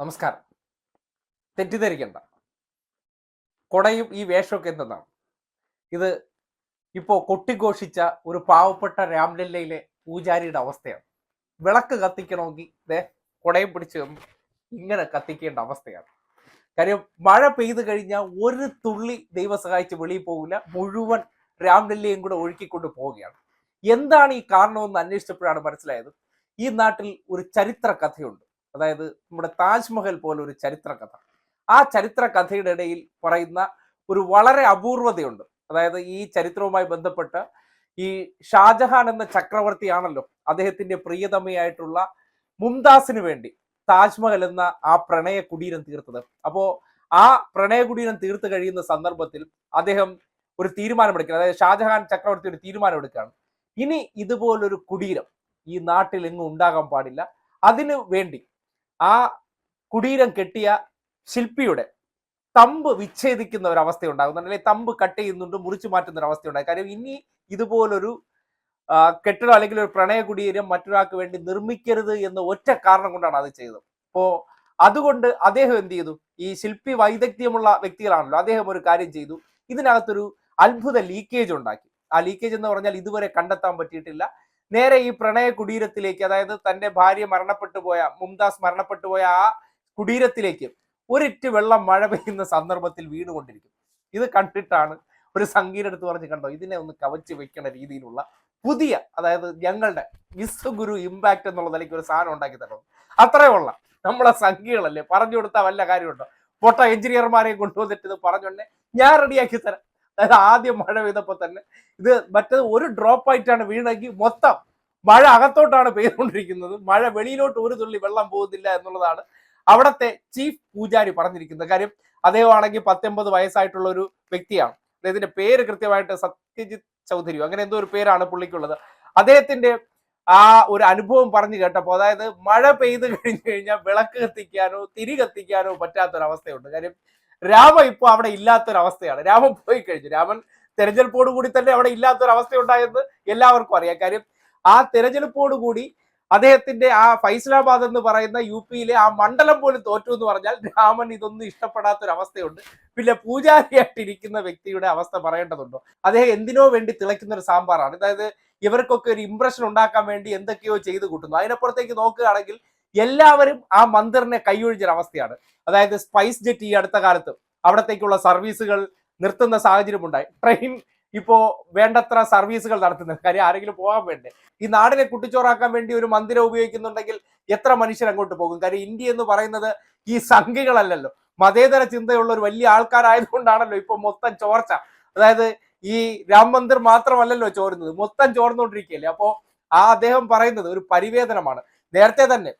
നമസ്കാരം. തെറ്റിദ്ധരിക്കണ്ട. കൊടയും ഈ വേഷമൊക്കെ എന്തെന്നാണ്? ഇത് ഇപ്പോൾ കൊട്ടിഘോഷിച്ച ഒരു പാവപ്പെട്ട രാംലല്ലയിലെ പൂജാരിയുടെ അവസ്ഥയാണ്. വിളക്ക് കത്തിക്കണമെങ്കിൽ ഇതേ കൊടയും പിടിച്ച് ഇങ്ങനെ കത്തിക്കേണ്ട അവസ്ഥയാണ്. കാര്യം മഴ പെയ്തു കഴിഞ്ഞാൽ ഒരു തുള്ളി ദൈവം സഹായിച്ച് വെളിയിൽ പോകില്ല. മുഴുവൻ രാംലല്ലയും കൂടെ ഒഴുക്കിക്കൊണ്ട് പോവുകയാണ്. എന്താണ് ഈ കാരണമെന്ന് അന്വേഷിച്ചപ്പോഴാണ് മനസ്സിലായത്. ഈ നാട്ടിൽ ഒരു ചരിത്ര കഥയുണ്ട്. അതായത് നമ്മുടെ താജ്മഹൽ പോലെ ഒരു ചരിത്ര കഥ ആ ചരിത്ര കഥയുടെ ഇടയിൽ പറയുന്ന ഒരു വളരെ അപൂർവതയുണ്ട്. അതായത് ഈ ചരിത്രവുമായി ബന്ധപ്പെട്ട് ഈ ഷാജഹാൻ എന്ന ചക്രവർത്തിയാണല്ലോ അദ്ദേഹത്തിന്റെ പ്രിയതമയായിട്ടുള്ള മുംതാസിന് വേണ്ടി താജ്മഹൽ എന്ന ആ പ്രണയ കുടീരം തീർത്തത്. അപ്പോ ആ പ്രണയ കുടീരം തീർത്ത് കഴിയുന്ന സന്ദർഭത്തിൽ അദ്ദേഹം ഒരു തീരുമാനമെടുക്കുക അതായത് ഷാജഹാൻ ചക്രവർത്തി ഒരു തീരുമാനമെടുക്കുകയാണ്. ഇനി ഇതുപോലൊരു കുടീരം ഈ നാട്ടിൽ എങ്ങും ഉണ്ടാകാൻ പാടില്ല. അതിനു വേണ്ടി ആ കുടീരം കെട്ടിയ ശില്പിയുടെ തമ്പ് വിച്ഛേദിക്കുന്ന ഒരു അവസ്ഥ ഉണ്ടാകുന്നുണ്ട്. അല്ലെങ്കിൽ തമ്പ് കട്ട് ചെയ്യുന്നുണ്ട് മുറിച്ചു മാറ്റുന്ന ഒരു അവസ്ഥ ഉണ്ടായി. കാര്യം ഇനി ഇതുപോലൊരു കെട്ടിടം അല്ലെങ്കിൽ ഒരു പ്രണയ കുടീരം മറ്റൊരാൾക്ക് വേണ്ടി നിർമ്മിക്കരുത് എന്ന ഒറ്റ കാരണം കൊണ്ടാണ് അത് ചെയ്തത്. അപ്പോ അതുകൊണ്ട് അദ്ദേഹം എന്ത് ചെയ്തു? ഈ ശില്പി വൈദഗ്ധ്യമുള്ള വ്യക്തികളാണല്ലോ അദ്ദേഹം ഒരു കാര്യം ചെയ്തു. ഇതിനകത്തൊരു അത്ഭുത ലീക്കേജ് ഉണ്ടാക്കി. ആ ലീക്കേജ് എന്ന് പറഞ്ഞാൽ ഇതുവരെ കണ്ടെത്താൻ പറ്റിയിട്ടില്ല. നേരെ ഈ പ്രണയ കുടീരത്തിലേക്ക് അതായത് തന്റെ ഭാര്യ മരണപ്പെട്ടു പോയ മുംതാസ് മരണപ്പെട്ടു പോയ ആ കുടീരത്തിലേക്ക് ഒരിറ്റ് വെള്ളം മഴ പെയ്യുന്ന സന്ദർഭത്തിൽ വീണുകൊണ്ടിരിക്കും. ഇത് കണ്ടിട്ടാണ് ഒരു സംഗീത എടുത്ത് പറഞ്ഞ് കണ്ടോ ഇതിനെ ഒന്ന് കവച്ച് വെക്കണ രീതിയിലുള്ള പുതിയ അതായത് ഞങ്ങളുടെ വിശ്വഗുരു ഇമ്പാക്ട് എന്നുള്ള നിലയ്ക്ക് ഒരു സാധനം ഉണ്ടാക്കി തരണം. അത്രേ ഉള്ള. നമ്മളെ സംഖ്യകളല്ലേ പറഞ്ഞു കൊടുത്താൽ വല്ല കാര്യമുണ്ടോ? പൊട്ട എഞ്ചിനീയർമാരെയും കൊണ്ടുവന്നിട്ട് ഇത് പറഞ്ഞോണ്ടേ ഞാൻ റെഡിയാക്കി തരാം. അതായത് ആദ്യം മഴ പെയ്തപ്പോൾ തന്നെ ഇത് മറ്റേത് ഒരു ഡ്രോപ്പ് ആയിട്ടാണ് വീണെങ്കിൽ മൊത്തം മഴ അകത്തോട്ടാണ് പെയ്തുകൊണ്ടിരിക്കുന്നത്. മഴ വെളിയിലോട്ട് ഒരു തുള്ളി വെള്ളം പോകുന്നില്ല എന്നുള്ളതാണ് അവിടത്തെ ചീഫ് പൂജാരി പറഞ്ഞിരിക്കുന്നത്. കാര്യം അദ്ദേഹമാണെങ്കിൽ പത്തൊമ്പത് വയസ്സായിട്ടുള്ള ഒരു വ്യക്തിയാണ്. അദ്ദേഹത്തിന്റെ പേര് കൃത്യമായിട്ട് സത്യജിത് ചൗധരിയോ അങ്ങനെ എന്തോ ഒരു പേരാണ് പുള്ളിക്കുള്ളത്. അദ്ദേഹത്തിന്റെ ആ ഒരു അനുഭവം പറഞ്ഞു കേട്ടപ്പോൾ അതായത് മഴ പെയ്തു കഴിഞ്ഞു കഴിഞ്ഞാൽ വിളക്ക് കത്തിക്കാനോ തിരി കത്തിക്കാനോ പറ്റാത്തൊരവസ്ഥയുണ്ട്. കാര്യം രാമ ഇപ്പൊ അവിടെ ഇല്ലാത്തൊരവസ്ഥയാണ്. രാമൻ പോയി കഴിഞ്ഞു. രാമൻ തെരഞ്ഞെടുപ്പോട് കൂടി തന്നെ അവിടെ ഇല്ലാത്തൊരവസ്ഥ ഉണ്ടായെന്ന് എല്ലാവർക്കും അറിയാം. കാര്യം ആ തെരഞ്ഞെടുപ്പോട് കൂടി അദ്ദേഹത്തിന്റെ ആ ഫൈസലാബാദ് എന്ന് പറയുന്ന യു പിയിലെ ആ മണ്ഡലം പോലും തോറ്റു എന്ന് പറഞ്ഞാൽ രാമൻ ഇതൊന്നും ഇഷ്ടപ്പെടാത്തൊരവസ്ഥയുണ്ട്. പിന്നെ പൂജാരിയായിട്ടിരിക്കുന്ന വ്യക്തിയുടെ അവസ്ഥ പറയേണ്ടതുണ്ടോ? അദ്ദേഹം എന്തിനോ വേണ്ടി തിളയ്ക്കുന്ന ഒരു സാമ്പാറാണ്. അതായത് ഇവർക്കൊക്കെ ഒരു ഇംപ്രഷൻ ഉണ്ടാക്കാൻ വേണ്ടി എന്തൊക്കെയോ ചെയ്തു കൂട്ടുന്നു. അതിനപ്പുറത്തേക്ക് നോക്കുകയാണെങ്കിൽ എല്ലാവരും ആ മന്ദിറിനെ കൈയൊഴിഞ്ഞൊരു അവസ്ഥയാണ് അതായത് സ്പൈസ് ജെറ്റ് ഈ അടുത്ത കാലത്ത് അവിടത്തേക്കുള്ള സർവീസുകൾ നിർത്തുന്ന സാഹചര്യം ഉണ്ടായി ട്രെയിൻ ഇപ്പോ വേണ്ടത്ര സർവീസുകൾ നടത്തുന്നത് കാര്യം ആരെങ്കിലും പോകാൻ വേണ്ടേ? ഈ നാടിനെ കുട്ടിച്ചോറാക്കാൻ വേണ്ടി ഒരു മന്ദിരം ഉപയോഗിക്കുന്നുണ്ടെങ്കിൽ എത്ര മനുഷ്യർ അങ്ങോട്ട് പോകും? കാര്യം ഇന്ത്യ എന്ന് പറയുന്നത് ഈ സംഘികളല്ലല്ലോ. മതേതര ചിന്തയുള്ള ഒരു വലിയ ആൾക്കാരായതുകൊണ്ടാണല്ലോ ഇപ്പൊ മൊത്തം ചോർച്ച. അതായത് ഈ രാം മന്ദിർ മാത്രമല്ലല്ലോ ചോരുന്നത്. മൊത്തം ചോർന്നുകൊണ്ടിരിക്കുകയല്ലേ? അപ്പോ ആ അദ്ദേഹം പറയുന്നത് ഒരു പരിവേദനമാണ്. നേരത്തെ തന്നെ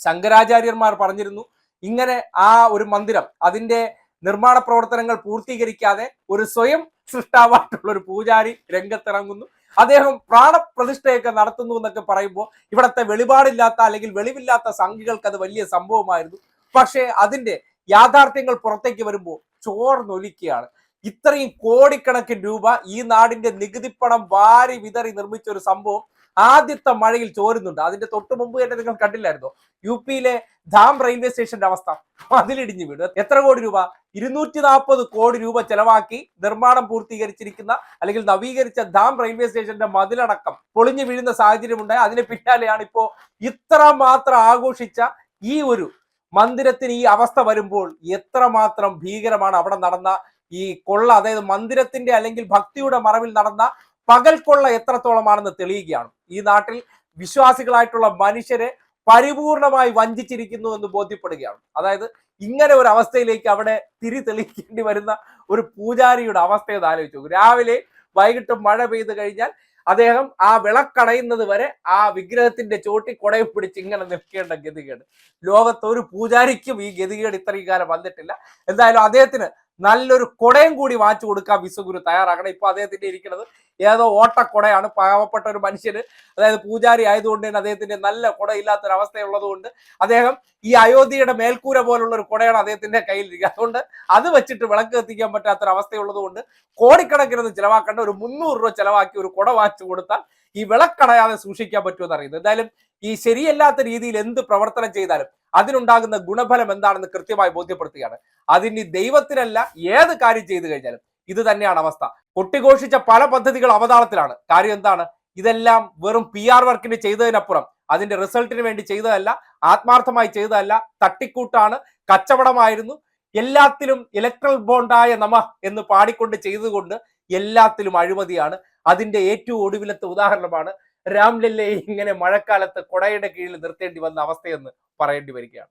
ശങ്കരാചാര്യന്മാർ പറഞ്ഞിരുന്നു. ഇങ്ങനെ ആ ഒരു മന്ദിരം അതിന്റെ നിർമ്മാണ പ്രവർത്തനങ്ങൾ പൂർത്തീകരിക്കാതെ ഒരു സ്വയം സൃഷ്ടാവായിട്ടുള്ള ഒരു പൂജാരി രംഗത്തിറങ്ങുന്നു. അദ്ദേഹം പ്രാണപ്രതിഷ്ഠയൊക്കെ നടത്തുന്നു എന്നൊക്കെ പറയുമ്പോൾ ഇവിടുത്തെ വെളിപാടില്ലാത്ത അല്ലെങ്കിൽ വെളിവില്ലാത്ത സംഘികൾക്ക് അത് വലിയ സംഭവമായിരുന്നു. പക്ഷേ അതിന്റെ യാഥാർത്ഥ്യങ്ങൾ പുറത്തേക്ക് വരുമ്പോൾ ചോർന്നൊലിക്കുകയാണ്. ഇത്രയും കോടിക്കണക്കിന് രൂപ ഈ നാടിന്റെ നികുതിപ്പണം വാരി വിതറി നിർമ്മിച്ച ഒരു സംഭവം ആദ്യത്തെ മഴയിൽ ചോരുന്നുണ്ട്. അതിന്റെ തൊട്ട് മുമ്പ് തന്നെ നിങ്ങൾ കണ്ടില്ലായിരുന്നോ? യു പിയിലെ ധാം റെയിൽവേ സ്റ്റേഷന്റെ അവസ്ഥ അതിലിടിഞ്ഞു വീണു. എത്ര കോടി രൂപ? ഇരുന്നൂറ്റി നാൽപ്പത് കോടി രൂപ ചെലവാക്കി നിർമ്മാണം പൂർത്തീകരിച്ചിരിക്കുന്ന അല്ലെങ്കിൽ നവീകരിച്ച ധാം റെയിൽവേ സ്റ്റേഷന്റെ മതിലടക്കം പൊളിഞ്ഞു വീഴുന്ന സാഹചര്യം ഉണ്ടായി അതിന് പിന്നാലെയാണ് ഇപ്പോ ഇത്ര മാത്രം ആഘോഷിച്ച ഈ ഒരു മന്ദിരത്തിന് ഈ അവസ്ഥ വരുമ്പോൾ എത്രമാത്രം ഭീകരമാണ് അവിടെ നടന്ന ഈ കൊള്ള അതായത് മന്ദിരത്തിന്റെ അല്ലെങ്കിൽ ഭക്തിയുടെ മറവിൽ നടന്ന പകൽ കൊള്ള എത്രത്തോളമാണെന്ന് തെളിയുകയാണ്. ഈ നാട്ടിൽ വിശ്വാസികളായിട്ടുള്ള മനുഷ്യരെ പരിപൂർണമായി വഞ്ചിച്ചിരിക്കുന്നു എന്ന് ബോധ്യപ്പെടുകയാണ്. അതായത് ഇങ്ങനെ ഒരു അവസ്ഥയിലേക്ക് അവിടെ തിരി തെളിയിക്കേണ്ടി വരുന്ന ഒരു പൂജാരിയുടെ അവസ്ഥ എന്ന് ആലോചിച്ചു രാവിലെ വൈകിട്ട് മഴ പെയ്ത് കഴിഞ്ഞാൽ അദ്ദേഹം ആ വിളക്കടയുന്നത് വരെ ആ വിഗ്രഹത്തിന്റെ ചോട്ടി കൊടയിൽ പിടിച്ച് ഇങ്ങനെ നിൽക്കേണ്ട ഗതികേട്. ലോകത്തൊരു പൂജാരിക്കും ഈ ഗതികേട് ഇത്രയും കാലം വന്നിട്ടില്ല. എന്തായാലും അദ്ദേഹത്തിന് നല്ലൊരു കുടയും കൂടി വാങ്ങിച്ചു കൊടുക്കാൻ വിശ്വഗുരു തയ്യാറാക്കണം ഇപ്പൊ അദ്ദേഹത്തിന്റെ ഇരിക്കുന്നത് ഏതോ ഓട്ടക്കുടയാണ്. പാവപ്പെട്ട ഒരു മനുഷ്യന് അതായത് പൂജാരി ആയതുകൊണ്ട് തന്നെ അദ്ദേഹത്തിന്റെ നല്ല കുട ഇല്ലാത്തൊരു അവസ്ഥയുള്ളത് കൊണ്ട് അദ്ദേഹം ഈ അയോധ്യയുടെ മേൽക്കൂര പോലുള്ള ഒരു കുടയാണ് അദ്ദേഹത്തിന്റെ കയ്യിലിരിക്കുക അതുകൊണ്ട് അത് വെച്ചിട്ട് വിളക്ക് കത്തിക്കാൻ പറ്റാത്തൊരു അവസ്ഥയുള്ളത് കൊണ്ട് കോടിക്കണക്കിനൊന്നും ചിലവാക്കേണ്ട ഒരു മുന്നൂറ് രൂപ ചിലവാക്കി ഒരു കുട വാങ്ങിച്ചു കൊടുത്താൽ ഈ വിളക്കടയാതെ സൂക്ഷിക്കാൻ പറ്റുമെന്ന് അറിയുന്നത് എന്തായാലും ഈ ശരിയല്ലാത്ത രീതിയിൽ എന്ത് പ്രവർത്തനം ചെയ്താലും അതിനുണ്ടാകുന്ന ഗുണഫലം എന്താണെന്ന് കൃത്യമായി ബോധ്യപ്പെടുത്തുകയാണ്. അതിന് ദൈവത്തിനല്ല ഏത് കാര്യം ചെയ്തു കഴിഞ്ഞാലും ഇത് തന്നെയാണ് അവസ്ഥ. കൊട്ടിഘോഷിച്ച പല പദ്ധതികൾ അവതാളത്തിലാണ്. കാര്യം എന്താണ്? ഇതെല്ലാം വെറും പി ആർ വർക്കിന് ചെയ്തതിനപ്പുറം അതിന്റെ റിസൾട്ടിന് വേണ്ടി ചെയ്തതല്ല ആത്മാർത്ഥമായി ചെയ്തതല്ല തട്ടിക്കൂട്ടാണ് കച്ചവടമായിരുന്നു. എല്ലാത്തിലും ഇലക്ട്രൽ ബോണ്ടായ നമ എന്ന് പാടിക്കൊണ്ട് ചെയ്തുകൊണ്ട് എല്ലാത്തിലും അഴിമതിയാണ്. അതിന്റെ ഏറ്റവും ഒടുവിലത്തെ ഉദാഹരണമാണ് രാംലല്ലയെ ഇങ്ങനെ മഴക്കാലത്ത് കൊടയുടെ കീഴിൽ നിർത്തേണ്ടി വന്ന അവസ്ഥയെന്ന് പറയേണ്ടി വരികയാണ്.